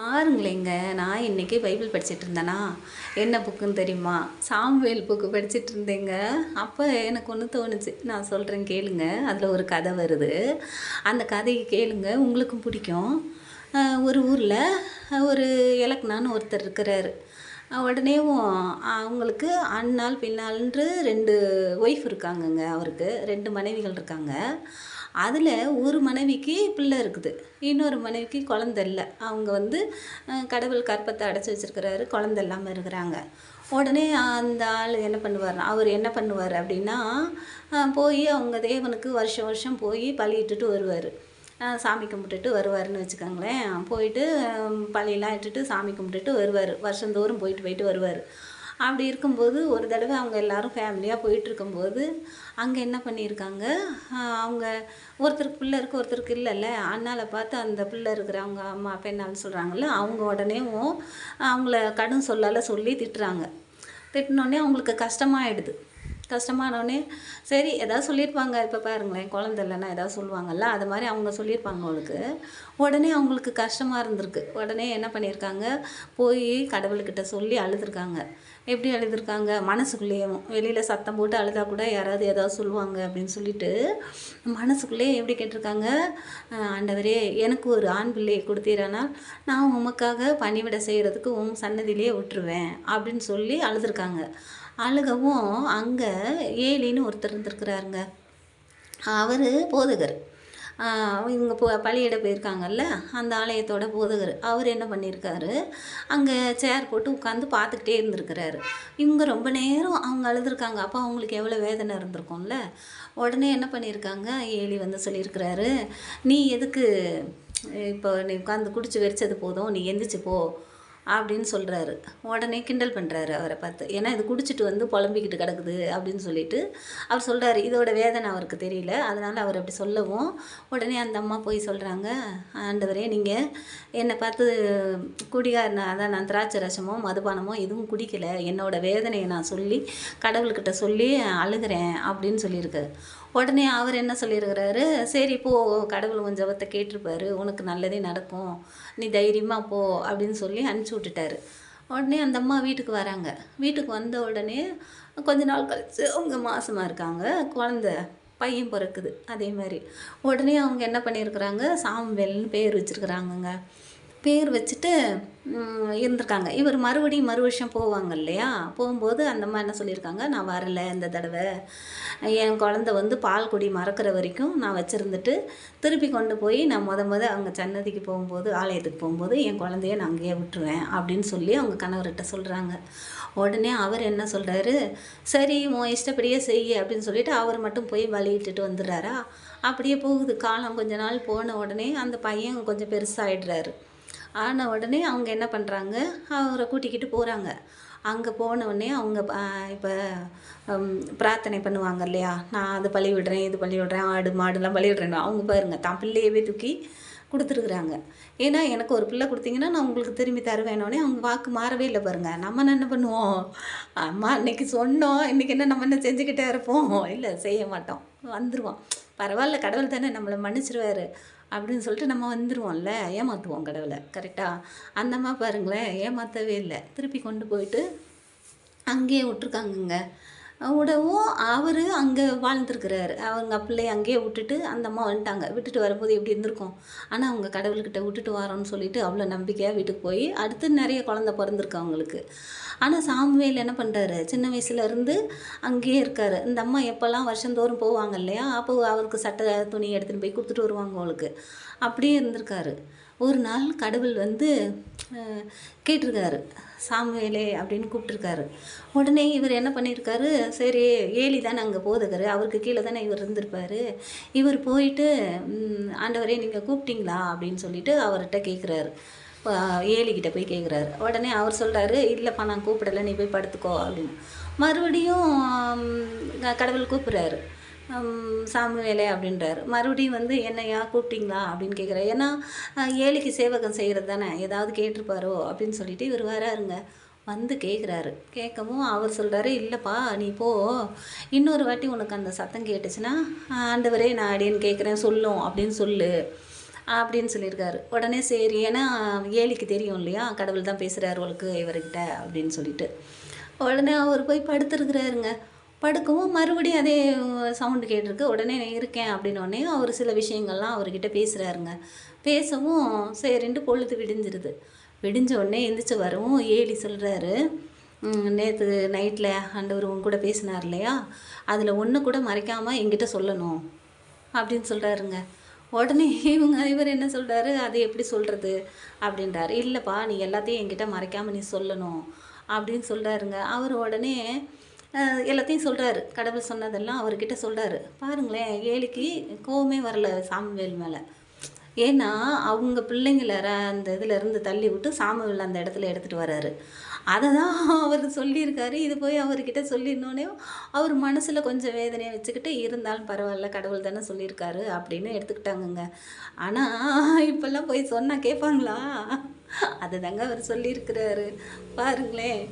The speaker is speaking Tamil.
பாருங்களேங்க நான் இன்றைக்கி பைபிள் படிச்சுட்டு இருந்தேனா? என்ன புக்குன்னு தெரியுமா? சாம்வேல் புக்கு படிச்சிட்டு இருந்தேங்க. அப்போ எனக்கு ஒன்று தோணுச்சு. நான் சொல்கிறேன் கேளுங்க. அதில் ஒரு கதை வருது. அந்த கதையை கேளுங்க. உங்களுக்கும் பிடிக்கும். ஒரு ஊரில் ஒரு இலக்குனான்னு ஒருத்தர் இருக்கிறாரு. உடனேவும் அவங்களுக்கு அண்ணால் பின்னால்ன்று ரெண்டு ஒய்ஃப் இருக்காங்கங்க அவருக்கு. ரெண்டு மனைவிகள் இருக்காங்க. அதில் ஒரு மனைவிக்கு பிள்ளை இருக்குது. இன்னொரு மனைவிக்கு குழந்த இல்லை. அவங்க வந்து கடவுள் கற்பத்தை அடைச்சி வச்சிருக்கிறாரு குழந்த இல்லாமல் இருக்கிறாங்க. உடனே அந்த ஆள் என்ன பண்ணுவார் அவர் என்ன பண்ணுவார் அப்படின்னா போய் அவங்க தேவனுக்கு வருஷம் வருஷம் போய் பழியிட்டுட்டு வருவார். சாமி கும்பிட்டுட்டு வருவாருன்னு வச்சுக்கோங்களேன். போயிட்டு பழியெல்லாம் இட்டுட்டு சாமி கும்பிட்டுட்டு வருவார். வருஷந்தோறும் போயிட்டு போயிட்டு வருவார். அப்படி இருக்கும்போது ஒரு தடவை அவங்க எல்லாரும் ஃபேமிலியாக போயிட்டுருக்கும்போது அங்கே என்ன பண்ணியிருக்காங்க? அவங்க ஒருத்தருக்கு பிள்ளை இருக்குது ஒருத்தருக்கு இல்லைல்ல. அண்ணால பார்த்து அந்த பிள்ளை இருக்கிறவங்க அம்மா பெண்ணால் சொல்கிறாங்கல்ல அவங்க உடனேவும் அவங்கள கடும் சொல்லால் சொல்லி திட்டுறாங்க. திட்டினோடனே அவங்களுக்கு கஷ்டமாகிடுது கஷ்டமானோடனே சரி ஏதாவது சொல்லியிருப்பாங்க. இப்போ பாருங்களேன் குழந்த இல்லைன்னா எதாவது சொல்லுவாங்கல்ல அது மாதிரி அவங்க சொல்லியிருப்பாங்க அவங்களுக்கு. உடனே அவங்களுக்கு கஷ்டமாக இருந்திருக்கு. உடனே என்ன பண்ணியிருக்காங்க? போய் கடவுள்கிட்ட சொல்லி அழுதுருக்காங்க. எப்படி அழுதுருக்காங்க? மனசுக்குள்ளேயும் வெளியில் சத்தம் போட்டு அழுதா கூட யாராவது ஏதாவது சொல்லுவாங்க அப்படின்னு சொல்லிட்டு மனசுக்குள்ளேயே எப்படி கேட்டிருக்காங்க? ஆண்டவரே எனக்கு ஒரு ஆண் பிள்ளையை கொடுத்தீரானால் நான் உமக்காக பணிவிட செய்கிறதுக்கு உன் சன்னதியிலேயே விட்டுருவேன் அப்படின்னு சொல்லி அழுதுருக்காங்க. அழுகவும் அங்கே ஏலின்னு ஒருத்தர் இருந்திருக்கிறாருங்க. அவர் போதகர். இவங்க போ பள்ளியிட போயிருக்காங்கல்ல? அந்த ஆலயத்தோட போதகர். அவர் என்ன பண்ணியிருக்காரு? அங்கே சேர் போட்டு உட்காந்து பார்த்துக்கிட்டே இருந்திருக்கிறாரு. இவங்க ரொம்ப நேரம் அவங்க அழுதுருக்காங்க. அப்போ அவங்களுக்கு எவ்வளோ வேதனை இருந்திருக்கும்ல? உடனே என்ன பண்ணியிருக்காங்க? ஏலி வந்து சொல்லியிருக்கிறாரு நீ எதுக்கு இப்போ நீ உட்காந்து குடிச்சு வெறிச்சது போதும். நீ எந்திரிச்சு போ. அப்படின்னு சொல்கிறாரு உடனே கிண்டல் பண்ணுறாரு அவரை பார்த்து. ஏன்னா இது குடிச்சிட்டு வந்து புலம்பிக்கிட்டு கிடக்குது அப்படின்னு சொல்லிட்டு அவர் சொல்கிறாரு இதோட வேதனை அவருக்கு தெரியல. அதனால் அவர் அப்படி சொல்லவும் உடனே அந்த அம்மா போய் சொல்கிறாங்க ஆண்டவரே நீங்கள் என்னை பார்த்து குடிகார அதான் நான் திராட்சை ரசமோ மதுபானமோ எதுவும் குடிக்கலை. என்னோட வேதனையை நான் சொல்லி கடவுள்கிட்ட சொல்லி அழுகிறேன் அப்படின்னு சொல்லியிருக்காரு உடனே அவர் என்ன சொல்லியிருக்கிறாரு சரி போ கடவுள் உன் ஜபத்தை கேட்டிருப்பாரு. உனக்கு நல்லதே நடக்கும். நீ தைரியமாக போ அப்படின்னு சொல்லி அனுப்பிச்சி விட்டுட்டாரு. உடனே அந்த அம்மா வீட்டுக்கு வராங்க. வீட்டுக்கு வந்த உடனே கொஞ்ச நாள் கழித்து அவங்க மாசமாக இருக்காங்க. குழந்த பையன் பிறக்குது. அதே மாதிரி. உடனே அவங்க என்ன பண்ணியிருக்கிறாங்க? சாம்பல்னு பேர் வச்சுருக்குறாங்கங்க. பேர் வச்சுட்டு இருந்திருக்காங்க. இவர் மறுபடியும் மறு வருஷம் போவாங்க இல்லையா? போகும்போது அந்த அம்மா என்ன சொல்லியிருக்காங்க? நான் வரல இந்த தடவை. என் குழந்த வந்து பால் குடி மறக்கிற வரைக்கும் நான் வச்சுருந்துட்டு திருப்பி கொண்டு போய் நான் முத முத அவங்க சன்னதிக்கு போகும்போது ஆலயத்துக்கு போகும்போது என் குழந்தைய நான் அங்கேயே விட்டுருவேன் அப்படின்னு சொல்லி அவங்க கணவர்கிட்ட சொல்கிறாங்க உடனே அவர் என்ன சொல்கிறாரு சரி உன் இஷ்டப்படியே செய் அப்படின்னு சொல்லிட்டு அவர் மட்டும் போய் வழியிட்டுட்டு வந்துடுறாரா? அப்படியே போகுது. காலம் கொஞ்ச நாள் போன உடனே அந்த பையன் கொஞ்சம் பெருசாகிடுறாரு ஆன உடனே அவங்க என்ன பண்ணுறாங்க அவரை கூட்டிக்கிட்டு போகிறாங்க அங்கே போன உடனே அவங்க இப்போ பிரார்த்தனை பண்ணுவாங்க இல்லையா? நான் அது பழி விடுறேன் இது பழி விடுறேன் ஆடு மாடுலாம் பழி விடுறேன் அவங்க பாருங்க தான் பிள்ளையவே தூக்கி கொடுத்துருக்குறாங்க. ஏன்னா எனக்கு ஒரு பிள்ளை கொடுத்தீங்கன்னா நான் உங்களுக்கு திரும்பி தருவேனோடனே அவங்க வாக்கு மாறவே இல்லை பாருங்க. நம்ம என்ன பண்ணுவோம்? அம்மா இன்னைக்கு சொன்னோம் இன்னைக்கு என்ன நம்ம என்ன செஞ்சுக்கிட்டே இருப்போம்? இல்லை செய்ய மாட்டோம். வந்துடுவோம் பரவாயில்ல கடவுள் தானே நம்மளை மன்னிச்சிருவார். அப்படின்னு சொல்லிட்டு நம்ம வந்துடுவோம்ல ஏமாற்றுவோம் கடவுளை. கரெக்டாக அந்தம்மா பாருங்களேன் ஏமாற்றவே இல்லை. திருப்பி கொண்டு போயிட்டு அங்கேயே விட்ருக்காங்கங்க விடவும் அவர் அங்கே வாழ்ந்துருக்கிறாரு. அவங்க பிள்ளைய அங்கேயே விட்டுட்டு அந்த அம்மா வந்துட்டாங்க. விட்டுட்டு வரும்போது எப்படி இருந்திருக்கும்? ஆனால் அவங்க கடவுள்கிட்ட விட்டுட்டு வரோன்னு சொல்லிட்டு அவ்வளோ நம்பிக்கையாக வீட்டுக்கு போய் அடுத்து நிறைய குழந்த பிறந்திருக்கு அவங்களுக்கு. ஆனால் சாமுவேல் என்ன பண்ணுறாரு சின்ன வயசுலேருந்து அங்கேயே இருக்காரு. இந்த அம்மா எப்போல்லாம் வருஷந்தோறும் போவாங்க இல்லையா? அப்போ அவருக்கு சட்டை துணி எடுத்துகிட்டு போய் கொடுத்துட்டு வருவாங்க அவங்களுக்கு அப்படியே இருந்திருக்காரு. ஒரு நாள் கடவுள் வந்து கேட்டிருக்காரு. சாமுவேலே அப்படின்னு கூப்பிட்டுருக்காரு. உடனே இவர் என்ன பண்ணியிருக்காரு? சரி ஏலி தானே அங்கே போதகர். அவருக்கு கீழே தானே இவர் இருந்திருப்பாரு. இவர் போயிட்டு ஆண்டவரே நீங்கள் கூப்பிட்டீங்களா? அப்படின்னு சொல்லிட்டு அவர்கிட்ட கேட்குறாரு ஏலிக்கிட்ட போய் கேட்குறாரு உடனே அவர் சொல்கிறாரு இல்லைப்பா நான் கூப்பிடலை. நீ போய் படுத்துக்கோ. அப்படின்னு. மறுபடியும் கடவுள் கூப்பிட்றாரு. சாமுவேலே அப்படின்றாரு. மறுபடியும் வந்து என்னையா கூப்பிட்டீங்களா? அப்படின்னு கேட்குறாரு ஏன்னா ஏழைக்கு சேவகம் செய்கிறது தானே? ஏதாவது கேட்டிருப்பாரோ? அப்படின்னு சொல்லிட்டு இவர் வராருங்க. வந்து கேட்குறாரு கேட்கவும் அவர் சொல்கிறாரு இல்லைப்பா நீ போ. இன்னொரு வாட்டி உனக்கு அந்த சத்தம் கேட்டுச்சுன்னா ஆண்டவரே நான் அடியேன்னு கேட்குறேன் சொல்லும் அப்படின்னு சொல்லு. அப்படின்னு சொல்லியிருக்காரு. உடனே சரி ஏன்னா ஏலிக்கு தெரியும் இல்லையா? கடவுள் தான் பேசுகிறாரு அவளுக்கு இவர்கிட்ட அப்படின்னு சொல்லிட்டு. உடனே அவர் போய் படுத்துருக்குறாருங்க. படுக்கவும் மறுபடியும் அதே சவுண்டு கேட்டிருக்கு. உடனே நான் இருக்கேன் அப்படின்னோடனே அவர் சில விஷயங்கள்லாம் அவர்கிட்ட பேசுகிறாருங்க பேசவும் சரின்ட்டு பொழுது விடிஞ்சிருது. விடிஞ்ச உடனே எந்திரிச்சு வரவும் ஏலி சொல்கிறாரு நேற்று நைட்டில் ஆண்டவர் உன் கூட பேசினார் இல்லையா? அதில் ஒன்று கூட மறைக்காமல் எங்கிட்ட சொல்லணும் அப்படின்னு சொல்கிறாருங்க உடனே இவங்க இவர் என்ன சொல்கிறாரு அது எப்படி சொல்கிறது அப்படின்றாரு. இல்லைப்பா நீ எல்லாத்தையும் என்கிட்ட மறைக்காமல் நீ சொல்லணும் அப்படின்னு சொல்கிறாருங்க அவர் உடனே எல்லாத்தையும் சொல்கிறாரு கடவுள் சொன்னதெல்லாம் அவர்கிட்ட சொல்கிறாரு பாருங்களேன் ஏலிக்கு கோவமே வரல சாமுவேல் மேலே. ஏன்னா அவங்க பிள்ளைங்கள அந்த இதில் இருந்து தள்ளி விட்டு சாமுவேல் அந்த இடத்துல எடுத்துகிட்டு வர்றாரு அதை தான் அவர் சொல்லியிருக்காரு. இது போய் அவர்கிட்ட சொல்லியிருந்தோடனே அவர் மனசில் கொஞ்சம் வேதனையை வச்சுக்கிட்டு இருந்தாலும் பரவாயில்ல கடவுள் தானே சொல்லியிருக்காரு அப்படின்னு எடுத்துக்கிட்டாங்கங்க. ஆனால் இப்போல்லாம் போய் சொன்னால் கேட்பாங்களா அதுதாங்க அவர் சொல்லியிருக்கிறாரு. பாருங்களேன்.